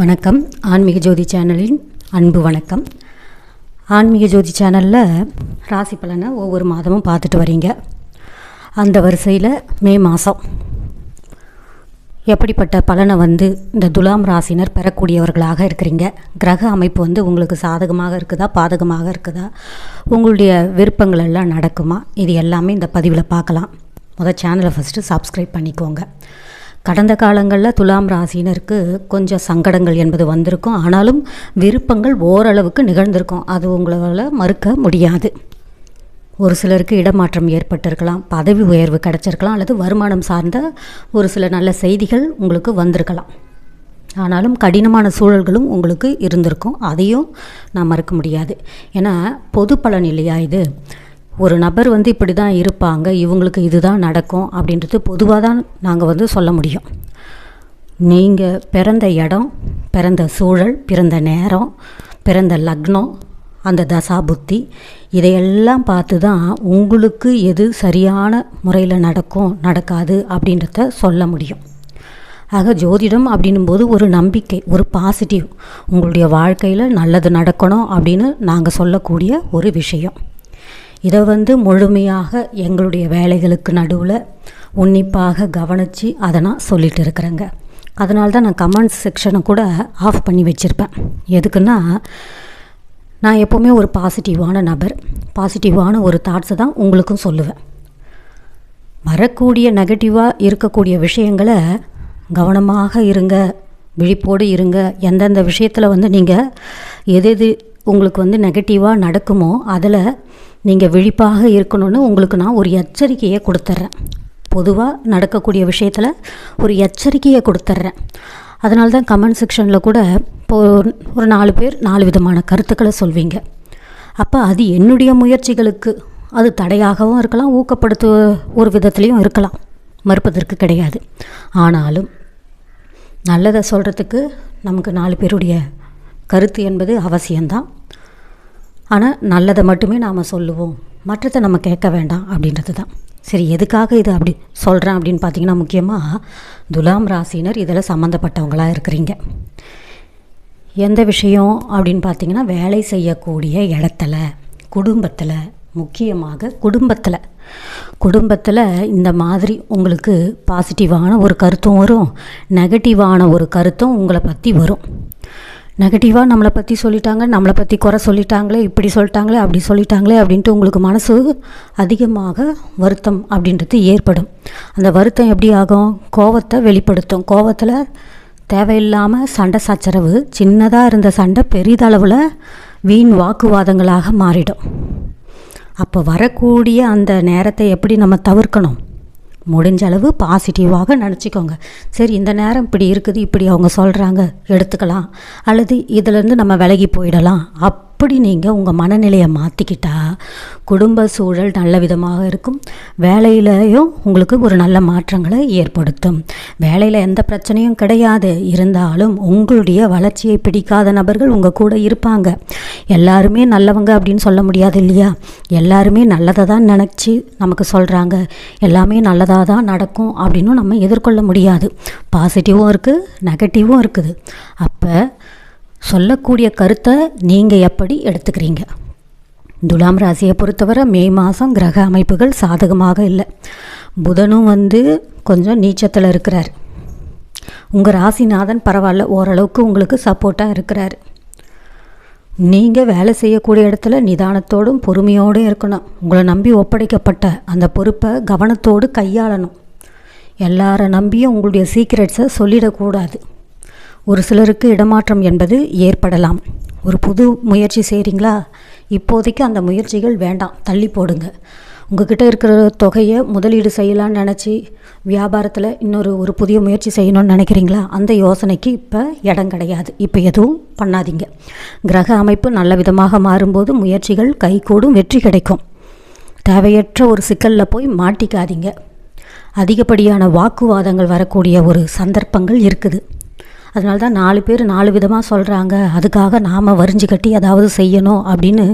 வணக்கம். ஆன்மீக ஜோதி சேனலின் அன்பு வணக்கம். ஆன்மீக ஜோதி சேனலில் ராசி பலனை ஒவ்வொரு மாதமும் பார்த்துட்டு வரீங்க. அந்த வரிசையில் மே மாதம் எப்படிப்பட்ட பலனை வந்து இந்த துலாம் ராசினர் பெறக்கூடியவர்களாக இருக்கிறீங்க? கிரக அமைப்பு வந்து உங்களுக்கு சாதகமாக இருக்குதா? பாதகமாக இருக்குதா? உங்களுடைய விருப்பங்கள் எல்லாம் நடக்குமா? இது எல்லாமே இந்த பதிவில் பார்க்கலாம். முதல் சேனலை ஃபஸ்ட்டு சப்ஸ்கிரைப் பண்ணிக்கோங்க. கடந்த காலங்களில் துலாம் ராசினருக்கு கொஞ்சம் சங்கடங்கள் என்பது வந்திருக்கும். ஆனாலும் விருப்பங்கள் ஓரளவுக்கு நிகழ்ந்திருக்கும். அது உங்களால் மறுக்க முடியாது. ஒரு சிலருக்கு இடமாற்றம் ஏற்பட்டிருக்கலாம் பதவி உயர்வு கிடைச்சிருக்கலாம் அல்லது வருமானம் சார்ந்த ஒரு சில நல்ல செய்திகள் உங்களுக்கு வந்திருக்கலாம். ஆனாலும் கடினமான சூழல்களும் உங்களுக்கு இருந்திருக்கும். அதையும் நான் மறுக்க முடியாது. ஏன்னா பொது பலன் இல்லையா இது? ஒரு நபர் வந்து இப்படி தான் இருப்பாங்க இவங்களுக்கு இதுதான் நடக்கும் அப்படின்றது பொதுவாக தான் நாங்கள் வந்து சொல்ல முடியும். நீங்கள் பிறந்த இடம் பிறந்த சூழல் பிறந்த நேரம் பிறந்த லக்னம் அந்த தசா புத்தி இதையெல்லாம் பார்த்து தான் உங்களுக்கு எது சரியான முறையில் நடக்கும் நடக்காது அப்படின்றத சொல்ல முடியும். ஆக ஜோதிடம் அப்படின்னும்போது ஒரு நம்பிக்கை ஒரு பாசிட்டிவ் உங்களுடைய வாழ்க்கையில் நல்லது நடக்கணும் அப்படின்னு நாங்கள் சொல்லக்கூடிய ஒரு விஷயம். இதை வந்து முழுமையாக எங்களுடைய வேலைகளுக்கு நடுவில் உன்னிப்பாக கவனித்து அதை நான் சொல்லிட்டு இருக்கிறேங்க. அதனால தான் நான் கமெண்ட்ஸ் செக்ஷனை கூட ஆஃப் பண்ணி வச்சுருப்பேன். எதுக்குன்னா நான் எப்போவுமே ஒரு பாசிட்டிவான நபர். பாசிட்டிவான ஒரு தாட்ஸை தான் உங்களுக்கும் சொல்லுவேன். வரக்கூடிய நெகட்டிவாக இருக்கக்கூடிய விஷயங்களை கவனமாக இருங்க விழிப்போடு இருங்க. எந்தெந்த விஷயத்தில் வந்து நீங்கள் எது எது உங்களுக்கு வந்து நெகட்டிவாக நடக்குமோ அதில் நீங்கள் விழிப்பாக இருக்கணும்னு உங்களுக்கு நான் ஒரு எச்சரிக்கையை கொடுத்துட்றேன் பொதுவாக நடக்கக்கூடிய விஷயத்தில் ஒரு எச்சரிக்கையை கொடுத்துட்றேன் அதனால தான் கமெண்ட் செக்ஷனில் கூட இப்போ ஒரு நாலு பேர் நாலு விதமான கருத்துக்களை சொல்வீங்க. அப்போ அது என்னுடைய முயற்சிகளுக்கு அது தடையாகவும் இருக்கலாம் ஊக்கப்படுத்து ஒரு விதத்துலேயும் இருக்கலாம். மறுப்பதற்கு கிடையாது. ஆனாலும் நல்லதை சொல்கிறதுக்கு நமக்கு நாலு பேருடைய கருத்து என்பது அவசியம்தான். ஆனால் நல்லதை மட்டுமே நாம் சொல்லுவோம். மற்றதை நம்ம கேட்க வேண்டாம் அப்படின்றது தான் சரி எதுக்காக இது அப்படி சொல்கிறேன் அப்படின்னு பார்த்தீங்கன்னா முக்கியமாக துலாம் ராசினர் இதில் சம்மந்தப்பட்டவங்களாக இருக்கிறீங்க. எந்த விஷயம் அப்படின்னு பார்த்தீங்கன்னா வேலை செய்யக்கூடிய இடத்துல குடும்பத்தில் முக்கியமாக குடும்பத்தில். குடும்பத்தில் இந்த மாதிரி உங்களுக்கு பாசிட்டிவான ஒரு கருத்தும் வரும். நெகட்டிவான ஒரு கருத்தும் உங்களை பற்றி வரும். நெகட்டிவாக நம்மளை பற்றி சொல்லிட்டாங்க நம்மளை பற்றி குறை சொல்லிட்டாங்களே இப்படி சொல்லிட்டாங்களே அப்படி சொல்லிட்டாங்களே அப்படின்ட்டு உங்களுக்கு மனசு அதிகமாக வருத்தம் அப்படின்றது ஏற்படும். அந்த வருத்தம் எப்படி ஆகும்? கோவத்தை வெளிப்படுத்தும். கோவத்தில் தேவையில்லாமல் சண்டை சச்சரவு சின்னதாக இருந்த சண்டை பெரிதளவில் வீண் வாக்குவாதங்களாக மாறிடும். அப்போ வரக்கூடிய அந்த நேரத்தை எப்படி நம்ம தவிர்க்கணும்? முடிஞ்ச அளவு பாசிட்டிவாக நினச்சிக்கோங்க சரி இந்த நேரம் இப்படி இருக்குது இப்படி அவங்க சொல்கிறாங்க எடுத்துக்கலாம். அல்லது இதிலேருந்து நம்ம விலகி போயிடலாம். அப் அப்படி நீங்கள் உங்கள் மனநிலையை மாற்றிக்கிட்டா குடும்ப சூழல் நல்ல விதமாக இருக்கும்? வேலையிலையும் உங்களுக்கு ஒரு நல்ல மாற்றங்களை ஏற்படுத்தும். வேலையில் எந்த பிரச்சனையும் கிடையாது. இருந்தாலும் உங்களுடைய வளர்ச்சியை பிடிக்காத நபர்கள் உங்கள் கூட இருப்பாங்க. எல்லாருமே நல்லவங்க அப்படின்னு சொல்ல முடியாது இல்லையா? எல்லாருமே நல்லதை தான் நினச்சி நமக்கு சொல்கிறாங்க எல்லாமே நல்லதாக தான் நடக்கும் அப்படின்னு நம்ம எதிர்கொள்ள முடியாது. பாசிட்டிவும் இருக்குது நெகட்டிவும் இருக்குது. அப்போ சொல்லக்கூடிய கருத்தை நீங்கள் எப்படி எடுத்துக்கிறீங்க? துலாம் ராசியை பொறுத்தவரை மே மாதம் கிரக அமைப்புகள் சாதகமாக இல்லை. புதனும் வந்து கொஞ்சம் நீச்சத்தில் இருக்கிறார். உங்கள் ராசிநாதன் பரவாயில்ல ஓரளவுக்கு உங்களுக்கு சப்போர்ட்டாக இருக்கிறார். நீங்கள் வேலை செய்யக்கூடிய இடத்துல நிதானத்தோடும் பொறுமையோடும் இருக்கணும். உங்களை நம்பி ஒப்படைக்கப்பட்ட அந்த பொறுப்பை கவனத்தோடு கையாளணும். எல்லாரை நம்பியும் உங்களுடைய சீக்ரெட்ஸை சொல்லிடக்கூடாது. ஒரு சிலருக்கு இடமாற்றம் என்பது ஏற்படலாம். ஒரு புது முயற்சி செய்கிறீங்களா இப்போதைக்கு அந்த முயற்சிகள் வேண்டாம். தள்ளி போடுங்க. உங்ககிட்ட இருக்கிற தொகையை முதலீடு செய்யலான்னு நினச்சி வியாபாரத்தில் இன்னொரு ஒரு புதிய முயற்சி செய்யணும்னு நினைக்கிறீங்களா? அந்த யோசனைக்கு இப்போ இடம் கிடையாது. இப்போ எதுவும் பண்ணாதீங்க. கிரக அமைப்பு நல்ல விதமாக மாறும்போது முயற்சிகள் கைகூடும் வெற்றி கிடைக்கும். தேவையற்ற ஒரு சிக்கலில் போய் மாட்டிக்காதீங்க. அதிகப்படியான வாக்குவாதங்கள் வரக்கூடிய ஒரு சந்தர்ப்பங்கள் இருக்குது. அதனால தான் நாலு பேர் நாலு விதமாக சொல்கிறாங்க அதுக்காக நாம் வரிஞ்சு கட்டி அதாவது செய்யணும் அப்படின்னு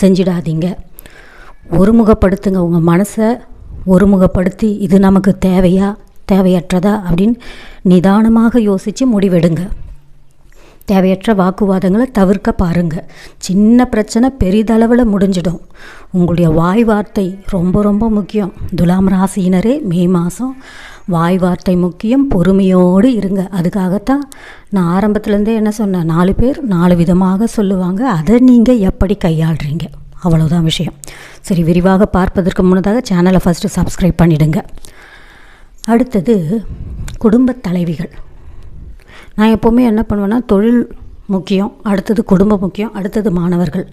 செஞ்சிடாதீங்க. ஒருமுகப்படுத்துங்க. உங்கள் மனசை ஒருமுகப்படுத்தி இது நமக்கு தேவையா? தேவையற்றதா? அப்படின்னு நிதானமாக யோசித்து முடிவெடுங்க. தேவையற்ற வாக்குவாதங்களை தவிர்க்க பாருங்கள் சின்ன பிரச்சனை பெரிதளவில் முடிஞ்சிடும். உங்களுடைய வாய் வார்த்தை ரொம்ப ரொம்ப முக்கியம். துலாம் ராசியினரே மே மாதம் வாய் வார்த்தை முக்கியம். பொறுமையோடு இருங்க. அதுக்காகத்தான் நான் ஆரம்பத்துலேருந்தே என்ன சொன்னேன்? நாலு பேர் நாலு விதமாக சொல்லுவாங்க. அதை நீங்கள் எப்படி கையாளுறீங்க? அவ்வளோதான் விஷயம். சரி விரிவாக பார்ப்பதற்கு முன்னதாக சேனலை ஃபஸ்ட்டு சப்ஸ்கிரைப் பண்ணிடுங்க. அடுத்தது குடும்பத் தலைவிகள். நான் எப்போவுமே என்ன பண்ணுவேன்னா தொழில் முக்கியம் அடுத்தது குடும்பம் முக்கியம் அடுத்தது மாணவர்கள்.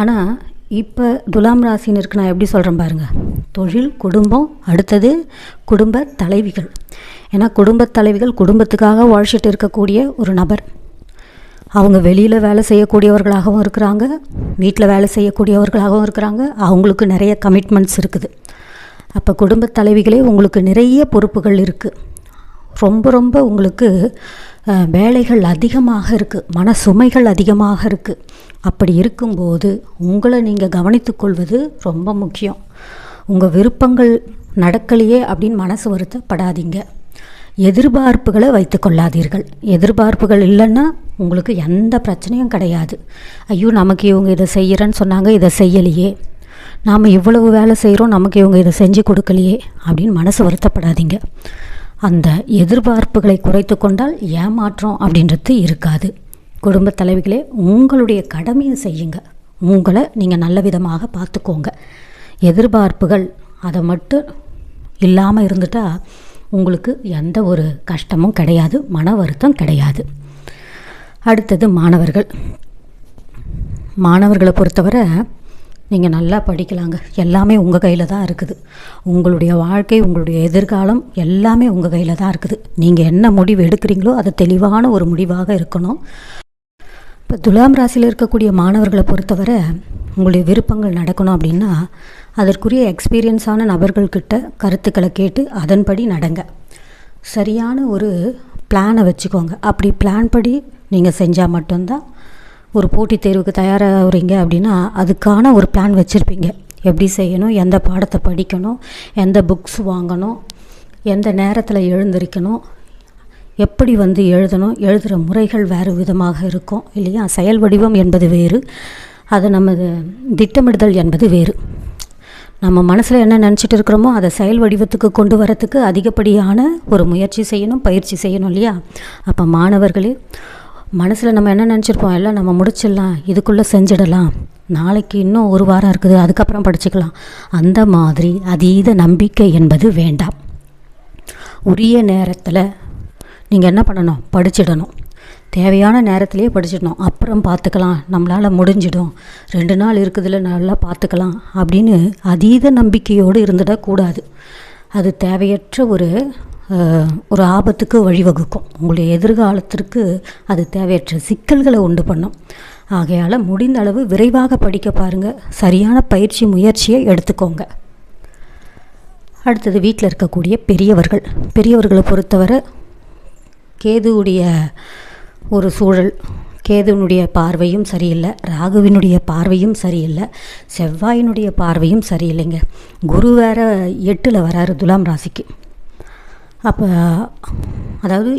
ஆனால் இப்போ துலாம் ராசினருக்கு நான் எப்படி சொல்கிறேன் பாருங்கள் தொழில் குடும்பம் அடுத்தது குடும்ப தலைவிகள். ஏன்னா குடும்ப தலைவிகள் குடும்பத்துக்காக உழைச்சிட்டு இருக்கக்கூடிய ஒரு நபர். அவங்க வெளியில் வேலை செய்யக்கூடியவர்களாகவும் இருக்கிறாங்க வீட்டில் வேலை செய்யக்கூடியவர்களாகவும் இருக்கிறாங்க அவங்களுக்கு நிறைய கமிட்மெண்ட்ஸ் இருக்குது. அப்போ குடும்ப தலைவிகளே உங்களுக்கு நிறைய பொறுப்புகள் இருக்குது ரொம்ப ரொம்ப உங்களுக்கு வேலைகள் அதிகமாக இருக்குது மன சுமைகள் அதிகமாக இருக்குது அப்படி இருக்கும்போது உங்களை நீங்கள் கவனித்துக்கொள்வது ரொம்ப முக்கியம். உங்கள் விருப்பங்கள் நடக்கலையே அப்படின்னு மனசு வருத்தப்படாதீங்க. எதிர்பார்ப்புகளை வைத்து கொள்ளாதீர்கள். எதிர்பார்ப்புகள் இல்லைன்னா உங்களுக்கு எந்த பிரச்சனையும் கிடையாது. ஐயோ நமக்கு இவங்க இதை செய்கிறேன்னு சொன்னாங்க இதை செய்யலையே. நாம் இவ்வளவு வேலை செய்கிறோம் நமக்கு இவங்க இதை செஞ்சு கொடுக்கலையே அப்படின்னு மனசு வருத்தப்படாதீங்க. அந்த எதிர்பார்ப்புகளை குறைத்து கொண்டால் ஏமாற்றம் அப்படின்றது இருக்காது. குடும்பத் தலைவிகளே உங்களுடைய கடமையை செய்யுங்க. உங்களை நீங்கள் நல்ல விதமாக பார்த்துக்கோங்க. எதிர்பார்ப்புகள் அதை மட்டும் இல்லாமல் இருந்துட்டா உங்களுக்கு எந்த ஒரு கஷ்டமும் கிடையாது மன வருத்தம் கிடையாது. அடுத்தது மாணவர்கள். மாணவர்களை பொறுத்தவரை நீங்கள் நல்லா படிக்கலாங்க. எல்லாமே உங்கள் கையில் தான் இருக்குது. உங்களுடைய வாழ்க்கை உங்களுடைய எதிர்காலம் எல்லாமே உங்கள் கையில் தான் இருக்குது. நீங்கள் என்ன முடிவு எடுக்கிறீங்களோ அது தெளிவான ஒரு முடிவாக இருக்கணும். இப்போ துலாம் ராசியில் இருக்கக்கூடிய மாணவர்களை பொறுத்தவரை உங்களுடைய விருப்பங்கள் நடக்கணும் அப்படின்னா அதற்குரிய எக்ஸ்பீரியன்ஸான நபர்கள்கிட்ட கருத்துக்களை கேட்டு அதன்படி நடங்க. சரியான ஒரு பிளானை வச்சுக்கோங்க. அப்படி பிளான் படி நீங்கள் செஞ்சால் மட்டும்தான் ஒரு போட்டித் தேர்வுக்கு தயாராகிறீங்க அப்படின்னா அதுக்கான ஒரு பிளான் வச்சுருப்பீங்க. எப்படி செய்யணும் எந்த பாடத்தை படிக்கணும் எந்த புக்ஸ் வாங்கணும் எந்த நேரத்தில் எழுந்திருக்கணும் எப்படி வந்து எழுதணும் எழுதுகிற முறைகள் வேறு விதமாக இருக்கும் இல்லையா? செயல் வடிவம் என்பது வேறு அது நமது திட்டமிடுதல் என்பது வேறு. நம்ம மனசில் என்ன நினச்சிட்டு இருக்கிறோமோ அதை செயல் வடிவத்துக்கு கொண்டு வரத்துக்கு அதிகப்படியான ஒரு முயற்சி செய்யணும் பயிற்சி செய்யணும் இல்லையா? அப்போ மாணவர்களே மனசில் நம்ம என்ன நினச்சிருப்போம்? எல்லாம் நம்ம முடிச்சிடலாம் இதுக்குள்ளே செஞ்சிடலாம். நாளைக்கு இன்னும் ஒரு வாரம் இருக்குது அதுக்கப்புறம் படிச்சுக்கலாம். அந்த மாதிரி அதீத நம்பிக்கை என்பது வேண்டாம். உரிய நேரத்தில் நீங்கள் என்ன பண்ணணும்? படிச்சிடணும். தேவையான நேரத்திலேயே படிச்சிடணும். அப்புறம் பார்த்துக்கலாம். நம்மளால் முடிஞ்சிடும். ரெண்டு நாள் இருக்குதுல நல்லா பார்த்துக்கலாம் அப்படின்னு அதீத நம்பிக்கையோடு இருந்துடக்கூடாது. அது தேவையற்ற ஒரு ஒரு ஆபத்துக்கு வழிவகுக்கும். உங்களுடைய எதிர்காலத்திற்கு அது தேவையற்ற சிக்கல்களை உண்டு பண்ணும். ஆகையால் முடிந்த அளவு விரைவாக படிக்க பாருங்கள் சரியான பயிற்சி முயற்சியை எடுத்துக்கோங்க. அடுத்தது வீட்டில் இருக்கக்கூடிய பெரியவர்கள். பெரியவர்களை பொறுத்தவரை கேதுவுடைய ஒரு சூழல் கேதுவினுடைய பார்வையும் சரியில்லை ராகுவினுடைய பார்வையும் சரியில்லை செவ்வாயினுடைய பார்வையும் சரியில்லைங்க. குரு வேற எட்டில் வராரு துலாம் ராசிக்கு. அப்போ அதாவது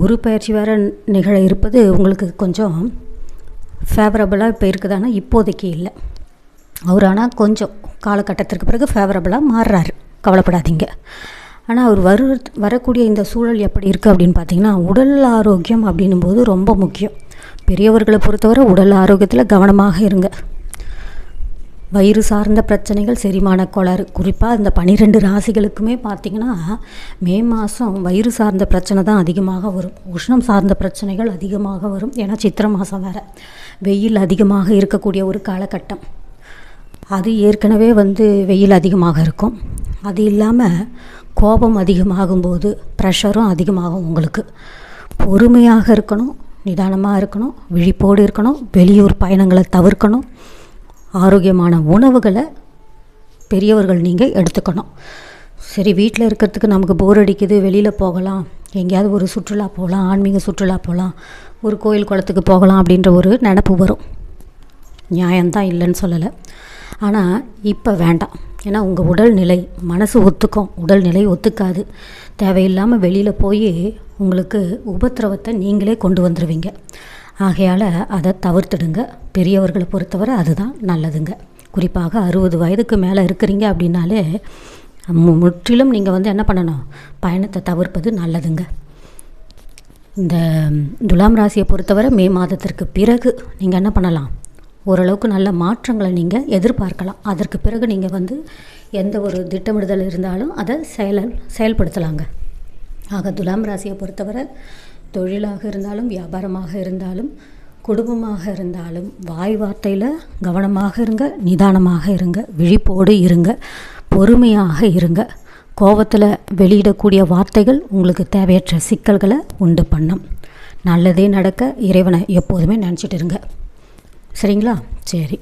குரு பயிற்சி வேற நிகழ இருப்பது உங்களுக்கு கொஞ்சம் ஃபேவரபுளாக இப்போ இருக்குதானா? இப்போதைக்கு இல்லை. அவர் ஆனால் கொஞ்சம் காலகட்டத்திற்கு பிறகு ஃபேவரபுளாக மாறுறாரு. கவலைப்படாதீங்க. ஆனால் அவர் வரு வரக்கூடிய இந்த சூழல் எப்படி இருக்குது அப்படின்னு பார்த்தீங்கன்னா உடல் ஆரோக்கியம் அப்படின்னும் போது ரொம்ப முக்கியம். பெரியவர்களை பொறுத்தவரை உடல் ஆரோக்கியத்தில் கவனமாக இருங்க. வயிறு சார்ந்த பிரச்சனைகள் செரிமான கோளாறு. குறிப்பாக இந்த பனிரெண்டு ராசிகளுக்குமே பார்த்திங்கன்னா மே மாதம் வயிறு சார்ந்த பிரச்சனை தான் அதிகமாக வரும். உஷ்ணம் சார்ந்த பிரச்சனைகள் அதிகமாக வரும். ஏன்னா சித்திரை மாதம் வேறு. வெயில் அதிகமாக இருக்கக்கூடிய ஒரு காலகட்டம். அது ஏற்கனவே வந்து வெயில் அதிகமாக இருக்கும். அது இல்லாமல் கோபம் அதிகமாகும்போது ப்ரெஷரும் அதிகமாகும் உங்களுக்கு. பொறுமையாக இருக்கணும் நிதானமாக இருக்கணும் விழிப்போடு இருக்கணும் வெளியூர் பயணங்களை தவிர்க்கணும். ஆரோக்கியமான உணவுகளை பெரியவர்கள் நீங்கள் எடுத்துக்கணும். சரி வீட்டில் இருக்கிறதுக்கு நமக்கு போர் அடிக்குது வெளியில் போகலாம் எங்கேயாவது ஒரு சுற்றுலா போகலாம் ஆன்மீக சுற்றுலா போகலாம் ஒரு கோயில் குளத்துக்கு போகலாம் அப்படின்ற ஒரு நினப்பு வரும். நியாயம்தான் இல்லைன்னு சொல்லலை. ஆனால் இப்போ வேண்டாம். ஏன்னா உங்கள் உடல்நிலை மனசு ஒத்துக்கும். உடல்நிலை ஒத்துக்காது. தேவையில்லாமல் வெளியில் போய் உங்களுக்கு உபத்திரவத்தை நீங்களே கொண்டு வந்துடுவீங்க ஆகையால் அதை தவிர்த்துடுங்க. பெரியவர்களை பொறுத்தவரை அதுதான் நல்லதுங்க. குறிப்பாக அறுபது வயதுக்கு மேலே இருக்கிறீங்க அப்படின்னாலே மு- முற்றிலும் நீங்கள் வந்து என்ன பண்ணணும்? பயணத்தை தவிர்ப்பது நல்லதுங்க. இந்த துலாம் ராசியை பொறுத்தவரை மே மாதத்திற்கு பிறகு நீங்கள் என்ன பண்ணலாம்? ஓரளவுக்கு நல்ல மாற்றங்களை நீங்கள் எதிர்பார்க்கலாம். அதற்கு பிறகு நீங்கள் வந்து எந்த ஒரு திட்டமிடுதல் இருந்தாலும் அதை செயல செயல்படுத்தலாங்க. ஆக துலாம் ராசியை பொறுத்தவரை தொழிலாக இருந்தாலும் வியாபாரமாக இருந்தாலும் குடும்பமாக இருந்தாலும் வாய் வார்த்தையில் கவனமாக இருங்க நிதானமாக இருங்க விழிப்போடு இருங்க பொறுமையாக இருங்க. கோபத்தில் வெளியிடக்கூடிய வார்த்தைகள் உங்களுக்கு தேவையற்ற சிக்கல்களை உண்டு பண்ணும். நல்லதே நடக்க இறைவனை எப்போதுமே நினச்சிட்டு இருங்க. சரிங்களா? சரி.